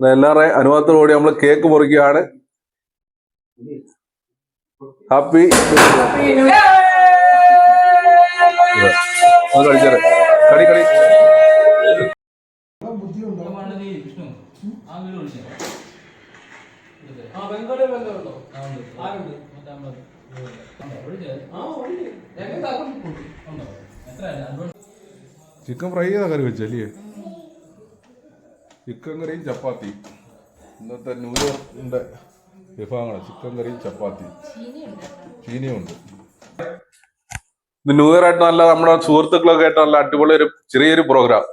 എല്ലാവരുടെയും അനുവാദത്തോടുകൂടി നമ്മൾ കേക്ക് മുറിക്കുകയാണ്. ഹാപ്പി ചിക്കൻ ഫ്രൈ ചെയ്ത കറി വെച്ചല്ലേ? ചിക്കൻ കറിയും ചപ്പാത്തി. ഇന്നത്തെ ന്യൂ വിഭവങ്ങളാണ് ചിക്കൻ കറിയും ചപ്പാത്തി. ചീനിയുണ്ട്. ഇത് ന്യൂ ഇയർ ആയിട്ട് നല്ല നമ്മുടെ സുഹൃത്തുക്കളൊക്കെ ആയിട്ട് നല്ല അടിപൊളി ഒരു ചെറിയൊരു പ്രോഗ്രാം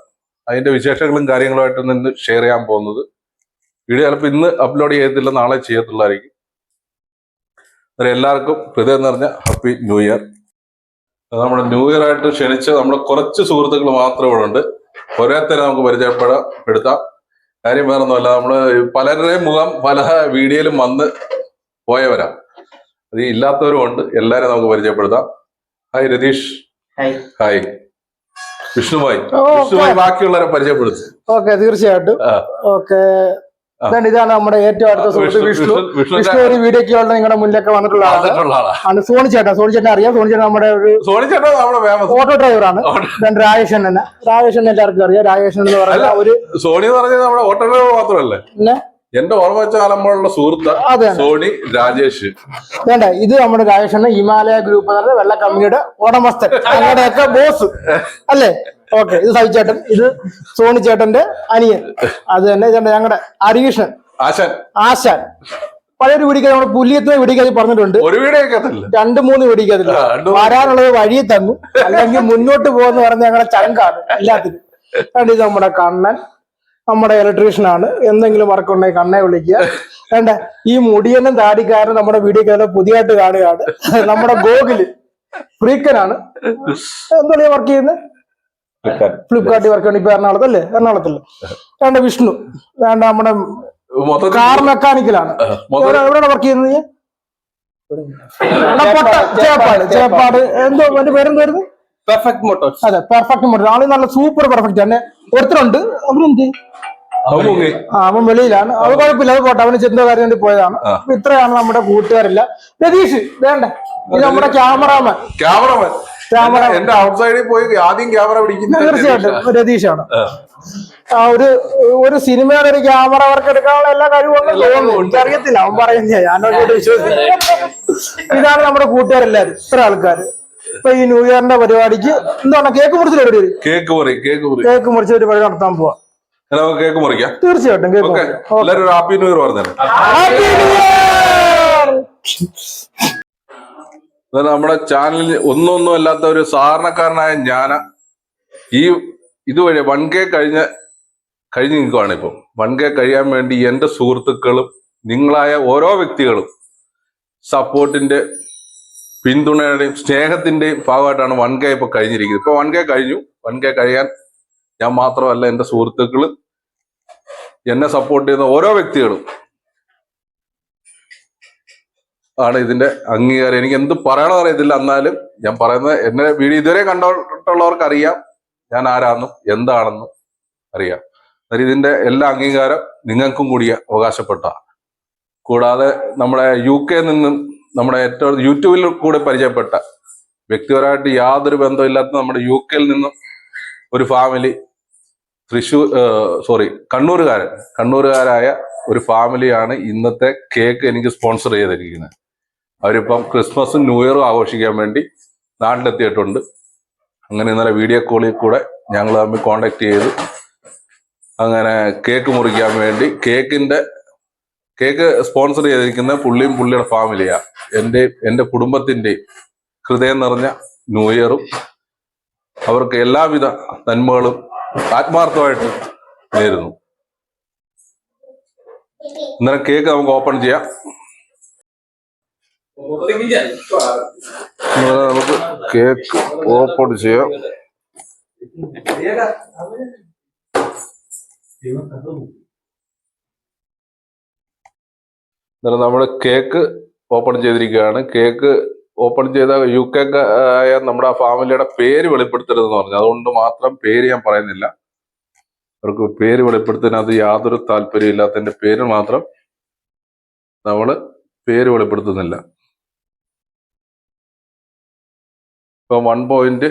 അതിന്റെ വിശേഷങ്ങളും കാര്യങ്ങളുമായിട്ട് നിന്ന് ഷെയർ ചെയ്യാൻ പോകുന്നത്. വീഡിയോ ചിലപ്പോൾ ഇന്ന് അപ്ലോഡ് ചെയ്യത്തില്ല നാളെ ചെയ്യത്തുള്ളതായിരിക്കും അന്നേരം എല്ലാവർക്കും ഹൃദയം നിറഞ്ഞ ഹാപ്പി ന്യൂ ഇയർ നമ്മുടെ ന്യൂ ഇയർ ആയിട്ട് ക്ഷണിച്ച് നമ്മുടെ കുറച്ച് സുഹൃത്തുക്കൾ മാത്രമേ ഇവിടെ ഉണ്ട്. ഓരോരുത്തരെ നമുക്ക് പരിചയപ്പെടാം പെടുത്താം കാര്യം വേറൊന്നുമല്ല നമ്മൾ പലരുടെയും മുഖം പല വീഡിയോയിലും വന്ന് പോയവരാ. അത് ഇല്ലാത്തവരും ഉണ്ട്. എല്ലാരും നമുക്ക് പരിചയപ്പെടുത്താം. Hi Ratheesh hi. ഹായ് വിഷ്ണുഭായ് ബാക്കിയുള്ളവരെ പരിചയപ്പെടുത്തും. ഓക്കെ തീർച്ചയായിട്ടും. ഓക്കെ. ആ. ഇതാണ് നമ്മുടെ ഏറ്റവും അടുത്ത സുഹൃത്ത് വിഷ്ണു. വിഷ്ണു ഒരു വീഡിയോക്ക് ഉള്ള നിങ്ങളുടെ മുന്നിലൊക്കെ വന്നിട്ടുള്ള ആളാണ് ആണ് സോണി ചേട്ടൻ സോണി ചേട്ടൻ അറിയാം. സോണി ചേട്ടൻ നമ്മുടെ ഒരു ഓട്ടോ ഡ്രൈവറാണ് രാജേഷൻ തന്നെ രാജേഷൻ എല്ലാവർക്കും അറിയാം. രാജേഷൻ എന്ന് പറഞ്ഞാൽ പറഞ്ഞ ഒരു സോണി എന്ന് പറഞ്ഞാൽ നമ്മുടെ ഓട്ടോ ഡ്രൈവർ മാത്രമല്ലേ? എന്റെ ഓർമ്മ വെച്ച സുഹൃത്ത് സോണി രാജേഷ്. വേണ്ട ഇത് നമ്മുടെ രാജേഷൻ ഹിമാലയ ഗ്രൂപ്പ് എന്ന് പറഞ്ഞ വെള്ള കമ്പനിയുടെ ഉടമസ്ഥൻ ബോസ്. അല്ലേ? ഓക്കെ ഇത് സവി ചേട്ടൻ ഇത് സോണി ചേട്ടന്റെ അനിയൻ. അത് തന്നെ ചേട്ടൻ ഞങ്ങളുടെ ഹരികൃഷ്ണൻ ആശാൻ. ആശാൻ. പഴയൊരു വീടിക്ക് നമ്മുടെ പുല്ലിയത്തെ വീടിക്ക് പറഞ്ഞിട്ടുണ്ട്. ഒരു രണ്ട് മൂന്ന് വീടിക്കത്തില്ല വരാനുള്ളത് വഴി തന്നു. അല്ലെങ്കിൽ മുന്നോട്ട് പോകുന്ന പറഞ്ഞ ഞങ്ങളുടെ ചടങ്കാണ് എല്ലാത്തിനും. രണ്ട് ഇത് നമ്മുടെ കണ്ണൻ നമ്മുടെ ഇലക്ട്രീഷ്യനാണ്. എന്തെങ്കിലും വർക്ക് ഉണ്ടെങ്കിൽ കണ്ണെ വിളിക്കുക. വേണ്ട ഈ മുടിയനും താടിക്കാരനും നമ്മുടെ വീഡിയോ പുതിയതായിട്ട് കാണുകയാണ്. നമ്മുടെ ഗോകുൽ ഫ്രീക്കനാണ്. എന്തോ വർക്ക് ചെയ്യുന്നത് ഫ്ലിപ്കാർട്ടിൽ വർക്ക് ചെയ്യണം ഇപ്പൊ എറണാകുളത്തല്ലേ? എറണാകുളത്തല്ലേ? വേണ്ട വിഷ്ണു. വേണ്ട നമ്മുടെ കാർ മെക്കാനിക്കലാണ് എവിടെയാണ് വർക്ക് ചെയ്യുന്നത് ചേപ്പാട് ചേപ്പാട്. എന്തോ എന്റെ പേരെന്തായിരുന്നു പെർഫെക്റ്റ് അതെ പെർഫെക്റ്റ് മോഡൽ ആൾ നല്ല സൂപ്പർ പെർഫെക്റ്റ് തന്നെ ഒരുത്തരുണ്ട്. അവനെന്ത്? അവൻ വെളിയിലാണ്. അത് കുഴപ്പമില്ല അത് പോട്ടെ. അവന് ചെന്ത കാര്യം വേണ്ടി പോയതാണ്. ഇത്രയാണ് നമ്മുടെ കൂട്ടുകാരില്ല. രതീഷ് വേണ്ട. ഇത് നമ്മുടെ ക്യാമറാമാൻ ക്യാമറമാൻ ക്യാമറ എന്റെ ഔട്ട്സൈഡിൽ പോയി ആദ്യം ക്യാമറ പിടിക്കുന്ന തീർച്ചയായിട്ടും രതീഷാണ്. ആ. ഒരു ഒരു സിനിമയുടെ ഒരു ക്യാമറ വർക്ക് എടുക്കാനുള്ള എല്ലാ കഴിവുകളും തോന്നുന്നു. എനിക്കറിയത്തില്ല അവൻ പറയുന്നേ ഞാനോട് വിശ്വസിക്കും ഇതാണ് നമ്മുടെ കൂട്ടുകാരെല്ലാരും ഇത്ര ആൾക്കാര്. ഇപ്പൊ ഈ ന്യൂ ഇയറിന്റെ പരിപാടിക്ക് എന്താണ് കേക്ക് മുറിച്ചു പരിപാടി കേക്ക് മുറി കേക്ക് മുറി. കേക്ക് മുറിച്ച പരിപാടി നടത്താൻ പോവാ. കേക്ക് മുറിക്കാം. തീർച്ചയായിട്ടും കേക്ക് ഹാപ്പി ന്യൂ ഇയർ പറഞ്ഞേ Happy New Year! നമ്മുടെ ചാനലിൽ ഒന്നൊന്നും അല്ലാത്ത ഒരു സാധാരണക്കാരനായ ഞാൻ ഈ ഇതുവഴി വൺ കെ കഴിഞ്ഞ കഴിഞ്ഞ് നിൽക്കുവാണ് ഇപ്പം. വൺ കെ കഴിയാൻ വേണ്ടി എന്റെ സുഹൃത്തുക്കളും നിങ്ങളായ ഓരോ വ്യക്തികളും സപ്പോർട്ടിന്റെ പിന്തുണയുടെയും സ്നേഹത്തിന്റെയും ഭാഗമായിട്ടാണ് വൺ കെ ഇപ്പൊ കഴിഞ്ഞിരിക്കുന്നത്. ഇപ്പൊ വൺ കെ കഴിഞ്ഞു. വൺ കെ കഴിയാൻ ഞാൻ മാത്രമല്ല എന്റെ സുഹൃത്തുക്കളും എന്നെ സപ്പോർട്ട് ചെയ്യുന്ന ഓരോ വ്യക്തികളും ആണ് ഇതിന്റെ അംഗീകാരം. എനിക്ക് എന്ത് പറയണമെന്ന് അറിയത്തില്ല. എന്നാലും ഞാൻ പറയുന്നത് എന്നെ വീഡിയോ ഇതുവരെ കണ്ടിട്ടുള്ളവർക്ക് അറിയാം ഞാൻ ആരാണെന്നും എന്താണെന്നും അറിയാം. അതായത് ഇതിന്റെ എല്ലാ അംഗീകാരം നിങ്ങൾക്കും കൂടി അവകാശപ്പെട്ട കൂടാതെ നമ്മുടെ യു കെ നിന്നും നമ്മുടെ ഏറ്റവും യൂട്യൂബിൽ കൂടെ പരിചയപ്പെട്ട വ്യക്തിപരമായിട്ട് യാതൊരു ബന്ധമില്ലാത്ത നമ്മുടെ യു കെയിൽ നിന്നും ഒരു ഫാമിലി തൃശ്ശൂർ സോറി കണ്ണൂരുകാരൻ. കണ്ണൂരുകാരായ ഒരു ഫാമിലിയാണ് ഇന്നത്തെ കേക്ക് എനിക്ക് സ്പോൺസർ ചെയ്തിരിക്കുന്നത്. അവരിപ്പം ക്രിസ്മസും ന്യൂ ഇയറും ആഘോഷിക്കാൻ വേണ്ടി നാട്ടിലെത്തിയിട്ടുണ്ട്. അങ്ങനെ ഇന്നലെ വീഡിയോ കോളിൽ കൂടെ ഞങ്ങൾ തമ്മിൽ കോണ്ടാക്ട് ചെയ്ത്. അങ്ങനെ കേക്ക് മുറിക്കാൻ വേണ്ടി കേക്കിന്റെ കേക്ക് സ്പോൺസർ ചെയ്തിരിക്കുന്ന പുള്ളിയും പുള്ളിയുടെ ഫാമിലിയാണ് എന്റെ എന്റെ കുടുംബത്തിന്റെ ഹൃദയം നിറഞ്ഞ ന്യൂ ഇയറും അവർക്ക് എല്ലാവിധ നന്മകളും ആത്മാർത്ഥമായിട്ട് നേരുന്നു. ഇന്നലെ കേക്ക് നമുക്ക് ഓപ്പൺ ചെയ്യാം. നമുക്ക് കേക്ക് ഓപ്പൺ ചെയ്യാം. എന്നാലും നമ്മൾ കേക്ക് ഓപ്പൺ ചെയ്തിരിക്കുകയാണ്. കേക്ക് ഓപ്പൺ ചെയ്ത യു കെ ആയ നമ്മുടെ ആ ഫാമിലിയുടെ പേര് വെളിപ്പെടുത്തരുതെന്ന് പറഞ്ഞു. അതുകൊണ്ട് മാത്രം പേര് ഞാൻ പറയുന്നില്ല. അവർക്ക് പേര് വെളിപ്പെടുത്തുന്നതിനകത്ത് യാതൊരു താല്പര്യം ഇല്ലാത്തതിന്റെ പേര് മാത്രം നമ്മൾ പേര് വെളിപ്പെടുത്തുന്നില്ല. ഇപ്പൊ one point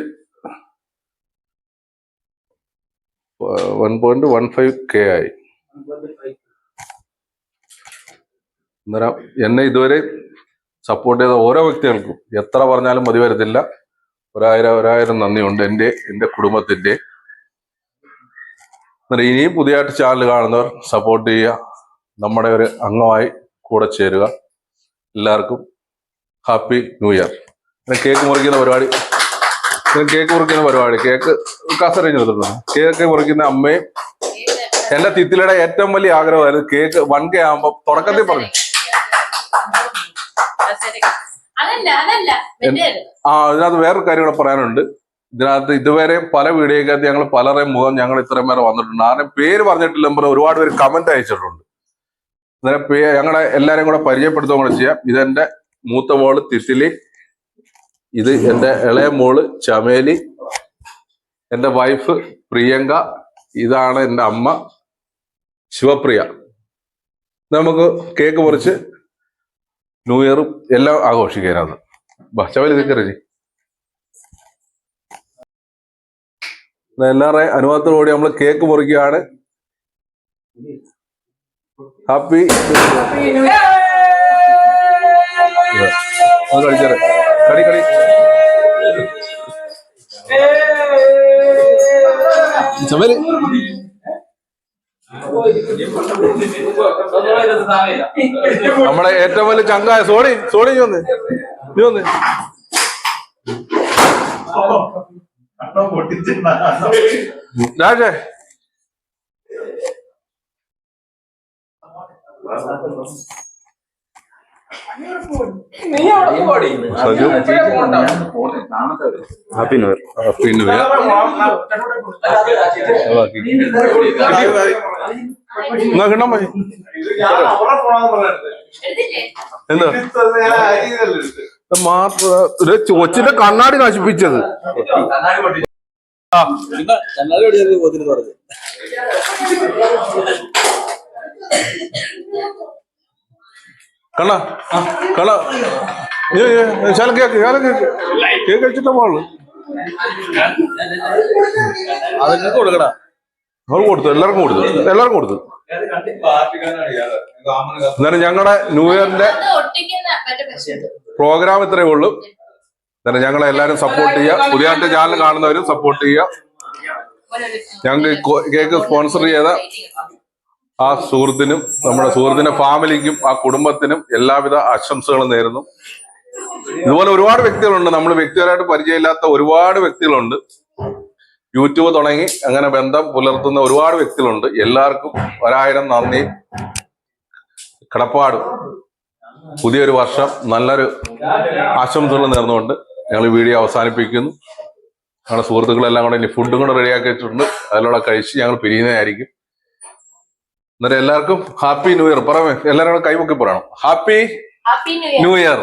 one point one five K ആയി. അന്നേരം എന്നെ ഇതുവരെ സപ്പോർട്ട് ചെയ്ത ഓരോ വ്യക്തികൾക്കും എത്ര പറഞ്ഞാലും മതി വരത്തില്ല. ഒരായിരം ഒരായിരം നന്ദിയുണ്ട് എന്റെ എന്റെ കുടുംബത്തിന്റെ. അന്നേരം ഇനിയും പുതിയതായിട്ട് ചാനൽ കാണുന്നവർ സപ്പോർട്ട് ചെയ്യുക. നമ്മുടെ ഒരു അംഗമായി കൂടെ ചേരുക. എല്ലാവർക്കും ഹാപ്പി ന്യൂ ഇയർ പിന്നെ കേക്ക് മുറിക്കുന്ന പരിപാടി. പിന്നെ കേക്ക് മുറിക്കുന്ന പരിപാടി. കേക്ക് കസറിഞ്ഞെടുത്തിട്ടുണ്ട് കേക്ക് മുറിക്കുന്ന അമ്മയും എന്റെ തിത്തിലയുടെ ഏറ്റവും വലിയ ആഗ്രഹമായിരുന്നു കേക്ക് വൺ കെ ആകുമ്പോ തുടക്കത്തിൽ പറഞ്ഞു. ആ അതിനകത്ത് വേറൊരു കാര്യം കൂടെ പറയാനുണ്ട്. ഇതിനകത്ത് ഇതുവരെ പല വീഡിയോക്കകത്ത് ഞങ്ങൾ പലരുടെയും മുഖം ഞങ്ങൾ ഇത്രയും പേരെ വന്നിട്ടുണ്ട്. ആരും പേര് പറഞ്ഞിട്ടില്ല പറഞ്ഞ് ഒരുപാട് പേര് കമന്റ് അയച്ചിട്ടുണ്ട്. ഇതിനെ ഞങ്ങളെ എല്ലാരെയും കൂടെ പരിചയപ്പെടുത്തുകയും കൂടെ ചെയ്യാം. ഇതെന്റെ മൂത്ത മോൾ തിത്തിലി. ഇത് എന്റെ ഇളയ മോൾ ചമേലി എന്റെ വൈഫ് പ്രിയങ്ക ഇതാണ് എന്റെ അമ്മ ശിവപ്രിയ. നമുക്ക് കേക്ക് മുറിച്ച് ന്യൂ ഇയറും എല്ലാം ആഘോഷിക്കാനാണ്. ചമേലി നിൽക്കരുത് എല്ലാവരുടെയും അനുഭവത്തോടുകൂടി നമ്മൾ കേക്ക് മുറിക്കുകയാണ് ഹാപ്പി അത് കഴിച്ചേരെ. കടി കളി. ചമേലി നമ്മളെ ഏറ്റവും വലിയ ചങ്കായ സോണി സോണി നീ ഒന്ന് നീ ഒന്ന് രാജേ. Saju happy new year happy new year എന്നാ കിട്ടാൻ മതി എടുത്തില്ലേ എന്താ? ഇത് മാത്രം ഒരു കൊച്ചിന്റെ കണ്ണാടി നശിപ്പിച്ചത്. കണ്ണ കള്ള. ശാല കേക്ക് ശാല കേക്ക്. കേക്ക് കഴിച്ചിട്ടാ പോൾ അതൊക്കെ കൊടുക്കടാ. അവർ കൊടുത്തു എല്ലാവർക്കും കൊടുത്തു എല്ലാവർക്കും കൊടുത്തു. എന്നാലും ഞങ്ങളുടെ ന്യൂ ഇയറിന്റെ ഒട്ടിക്കുന്ന മറ്റേ പ്രോഗ്രാം ഇത്രയേ ഉള്ളൂ. എന്നാലും ഞങ്ങളെ എല്ലാവരും സപ്പോർട്ട് ചെയ്യുക. പുതിയതായിട്ട് ചാനൽ കാണുന്നവരും സപ്പോർട്ട് ചെയ്യുക. ഞങ്ങൾക്ക് കേക്ക് സ്പോൺസർ ചെയ്ത ആ സുഹൃത്തിനും നമ്മുടെ സുഹൃത്തിന്റെ ഫാമിലിക്കും ആ കുടുംബത്തിനും എല്ലാവിധ ആശംസകളും നേരുന്നു. ഇതുപോലെ ഒരുപാട് വ്യക്തികളുണ്ട്. നമ്മൾ വ്യക്തിപരമായിട്ട് പരിചയമില്ലാത്ത ഒരുപാട് വ്യക്തികളുണ്ട്. യൂട്യൂബ് തുടങ്ങി അങ്ങനെ ബന്ധം പുലർത്തുന്ന ഒരുപാട് വ്യക്തികളുണ്ട്. എല്ലാവർക്കും ഒരായിരം നന്ദി. കിടപ്പാടും. പുതിയൊരു വർഷം നല്ലൊരു ആശംസകൾ നേർന്നുകൊണ്ട് ഞങ്ങൾ വീഡിയോ അവസാനിപ്പിക്കുന്നു. ഞങ്ങളുടെ സുഹൃത്തുക്കളെല്ലാം കൂടെ ഇനി ഫുഡും കൂടെ റെഡിയാക്കി വെച്ചിട്ടുണ്ട്. അതിലൂടെ കഴിച്ച് ഞങ്ങൾ പിരിയുന്നതായിരിക്കും. എന്നിട്ട് എല്ലാവർക്കും ഹാപ്പി ന്യൂ ഇയർ. പറമേ എല്ലാവരും കൈമുക്കി പറയണം. Happy happy new year.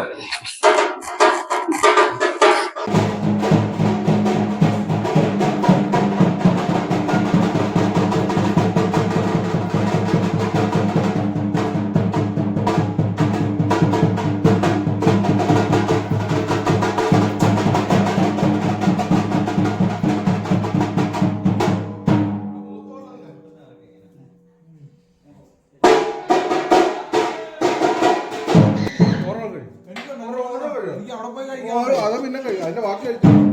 അത് പിന്നെ അതിന്റെ ബാക്കി